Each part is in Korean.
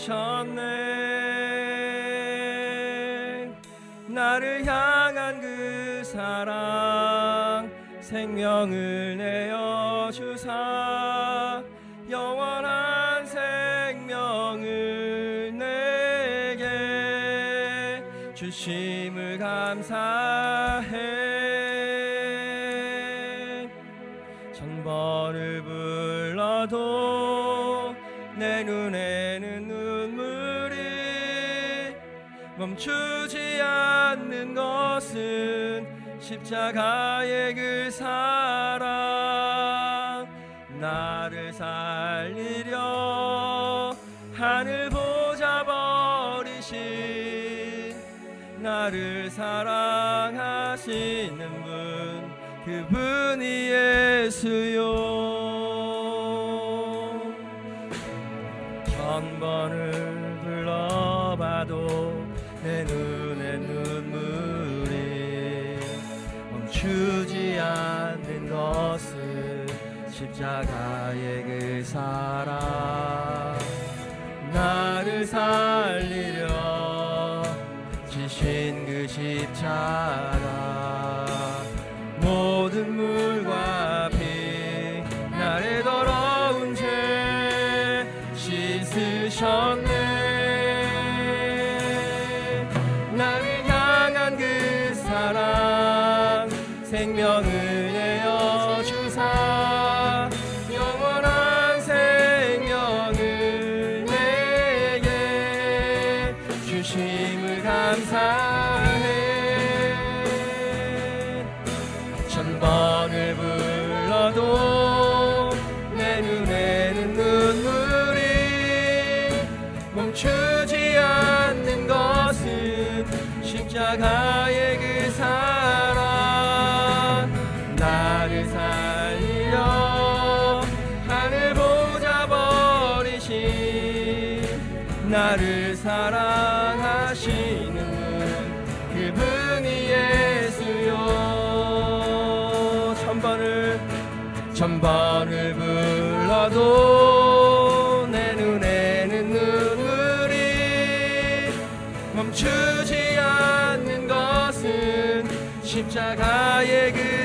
씻으셨네. 나를 향한 그 사랑 생명을 내어 주사. 영원한 생명을 내게 주심을 감사 것은 십자가의 그 사랑 나를 살리려 하늘 보자 버리신 나를 사랑하시는 분 그분이 예수요 멈추지 않는 것은 십자가의 그 사랑. 나를 살리려 지신 그 십자가 주심 천 번을 불러도 내 눈에는 눈물이 멈추지 않는 것은 십자가의 그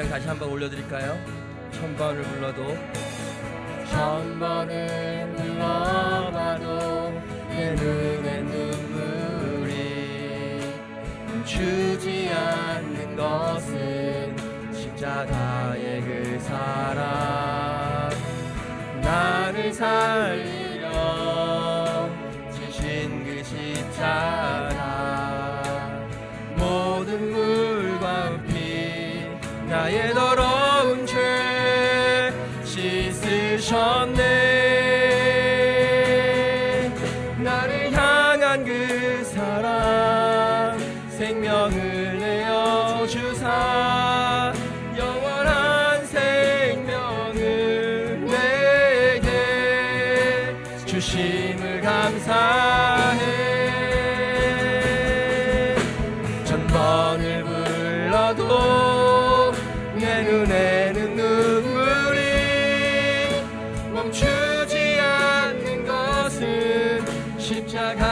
찬양 다시 한번 올려드릴까요? 천 번을 불러도 천 번을 불러봐도 내 눈에 눈물이 멈추지 않는 것은 십자가의 그 사랑 나를 살리려 지신 그 십자가 씻 십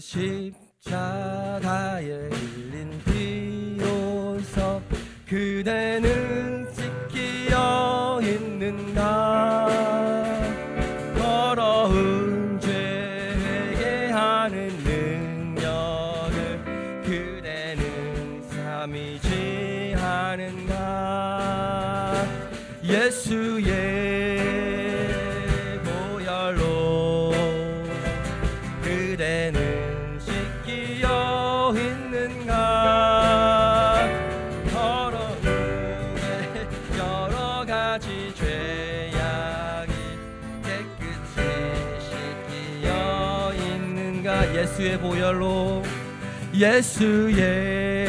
십자가에 예수의 보혈로 예수의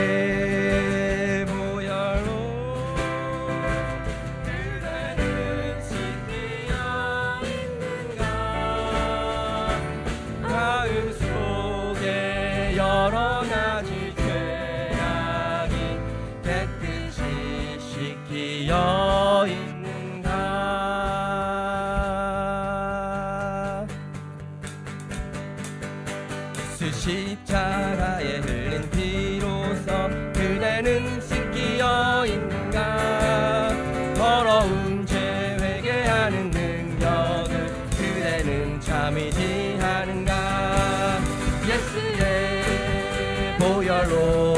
있는가? 더러운 죄 회개하는 능력을 그대는 참이지 하는가? 예수의 보혈로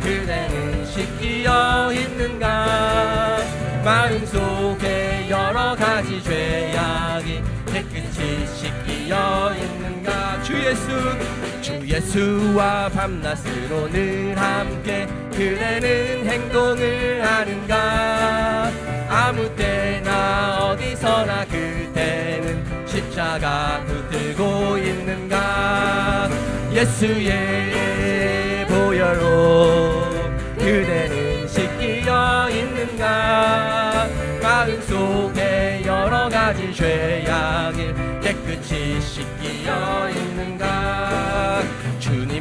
그대는 씻기어 있는가? 마음속에 여러 가지 죄악이 깨끗이 씻기어 있는가? 주 예수 주 예수와 밤낮으로 늘 함께 그대는 행동을 하는가? 아무 때나 어디서나 그대는 십자가 붙들고 있는가? 예수의 보혈로 그대는 씻기어 있는가? 마음 속에 여러 가지 죄악을 깨끗이 씻기어 있는가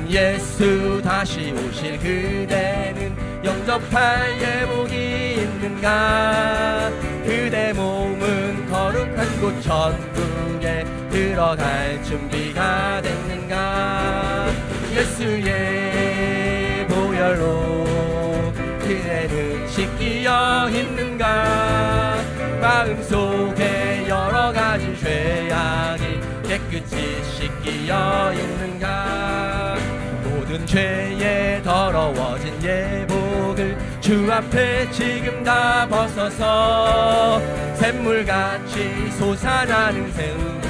예수 다시 오실 그대는 영접할 예복이 있는가? 그대 몸은 거룩한 곳 천국에 들어갈 준비가 됐는가? 예수의 보혈로 그대는 씻기어 있는가? 마음속에 여러 가지 죄악이 깨끗이 씻기어 있는가 죄에 더러워진 예복을 주 앞에 지금 다 벗어서 샘물같이 솟아나는 새우를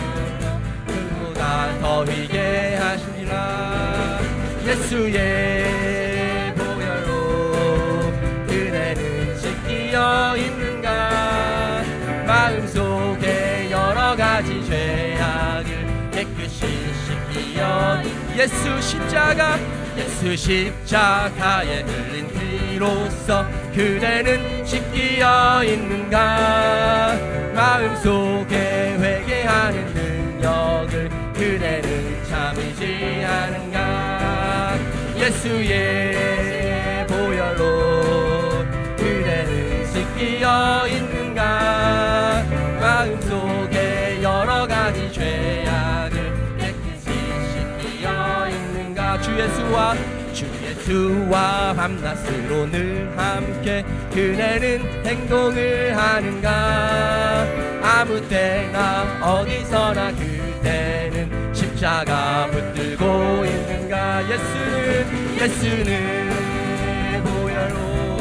그보다 더 위게 하시리라 예수의 보혈로 그대는 씻기어 있는가? 마음속에 여러 가지 죄악을 깨끗이 씻기어 예수 십자가 예수 십자가에 흘린 피로써 그대는 씻기어 있는가? 마음속에 회개하는 능력을 그대는 참이지 않은가? 예수의 보혈로 그대는 씻기어 있는가? 마음속에 여러 가지 죄악 예수와 주 예수와 밤낮으로 늘 함께 그대는 행동을 하는가? 아무 때나 어디서나 그대는 십자가 붙들고 있는가? 예수는 예수는 보혈로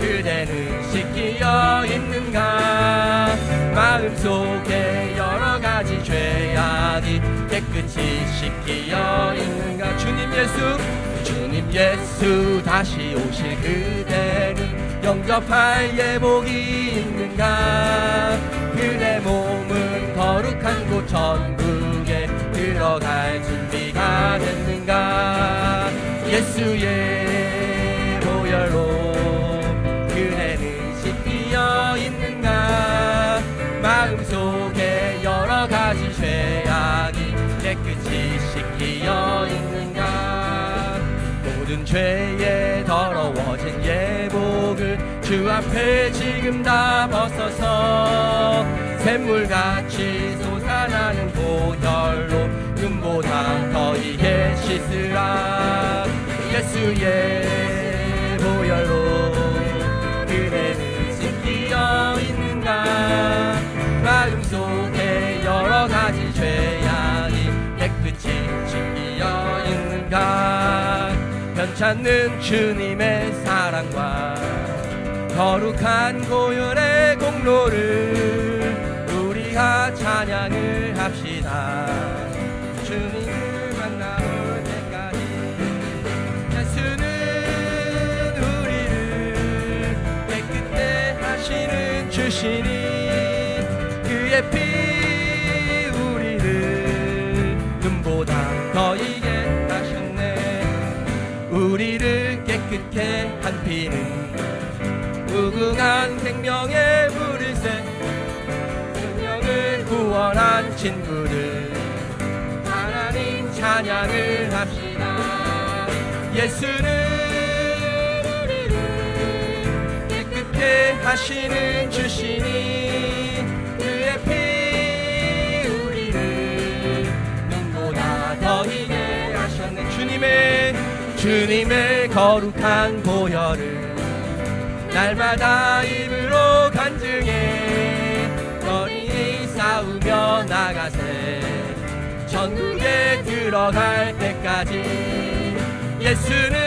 그대는 씻기어 있는가? 마음속에 여러 가지 죄악이 깨끗이 씻기어 있는가 예수 주님 예수 다시 오실 그대는 영접할 예복이 있는가? 그대 몸은 거룩한 곳 천국에 들어갈 준비가 됐는가? 예수의 죄에 더러워진 예복을 주 앞에 지금 다 벗어서 샘물같이 솟아나는 보혈로 눈보다 더 이게 씻으라. 예수의 보혈로 그대는 씻기어 있는가? 마음 속에 여러 가지 죄악이 깨끗이 씻기어 있는가 변찮는 주님의 사랑과 거룩한 고열의 공로를 우리가 찬양을 합시다. 주님을 만나올 때까지 예수는 우리를 깨끗해 하시는 주시니 그의 피 무궁한 생명의 물을새 생명을 구원한 친구들. 하나님 찬양을 합시다. 예수는 우리를 깨끗해 하시는 주시니 그의 피 우리를 눈보다 더 희게 하셨네. 주님의 주님의 거룩한 보혈을 날마다 입으로 간증해. 너희 싸우며 나가세. 전국에 들어갈 때까지 예수는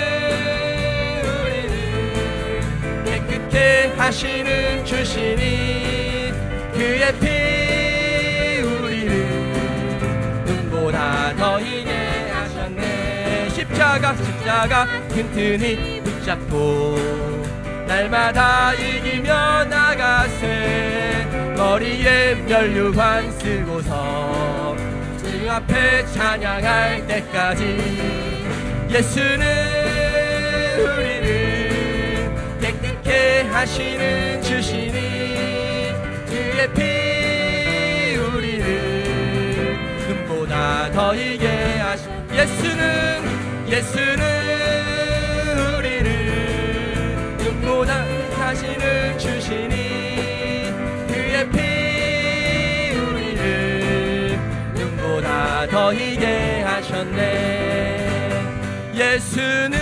우리를 깨끗해 하시는 주시니 그의 피 우리를 눈보다 더 희게 하셨네. 십자가 십자가 튼튼히 붙잡고 날마다 이기며 나가세. 머리에 면류관 쓰고서 주 앞에 찬양할 때까지 예수는 우리를 깨끗게 하시는 주시니 그의 피 우리를 눈보다 더 이게 하시 예수는 예수 하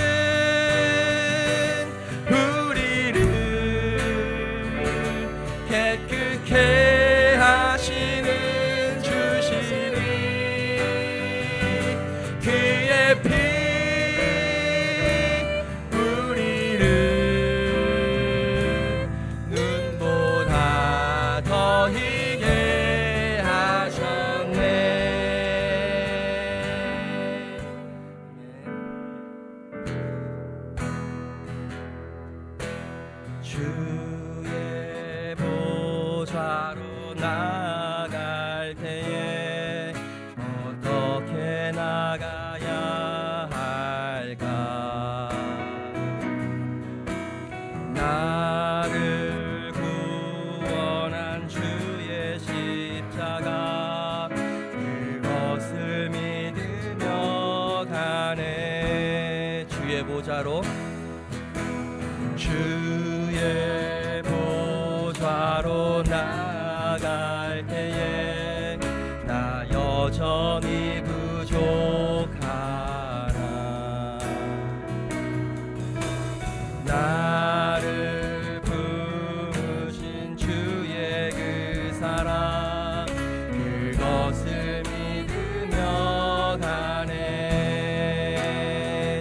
것을 믿으며 가네.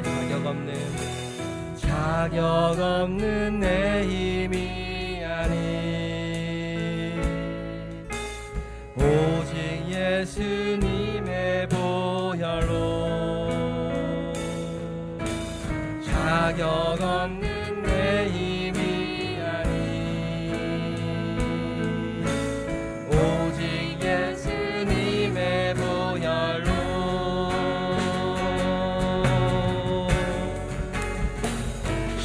자격 없는 자격 없는 내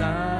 나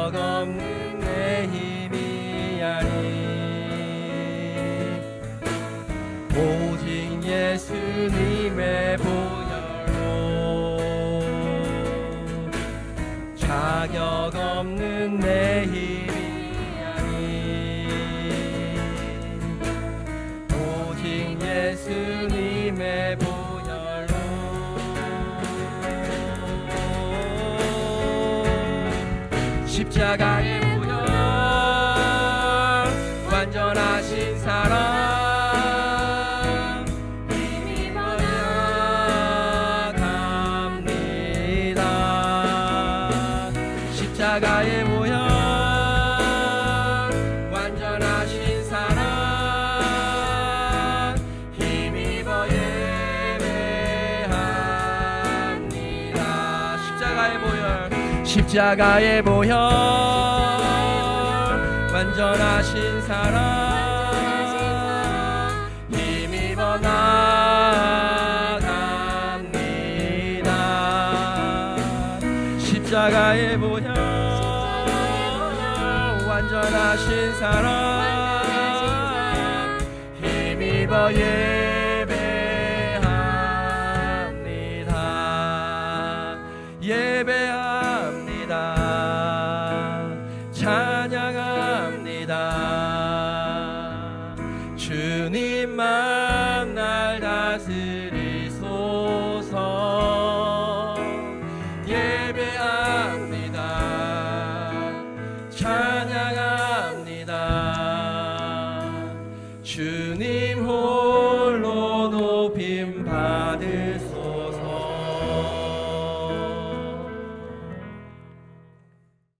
없는 내 힘이 아니 오직 예수님의 보혈로. 십자가의 십자가의 보혈 완전하신 사랑 힘입어 나갑니다. 십자가의 보혈 완전하신 사랑 힘입어 예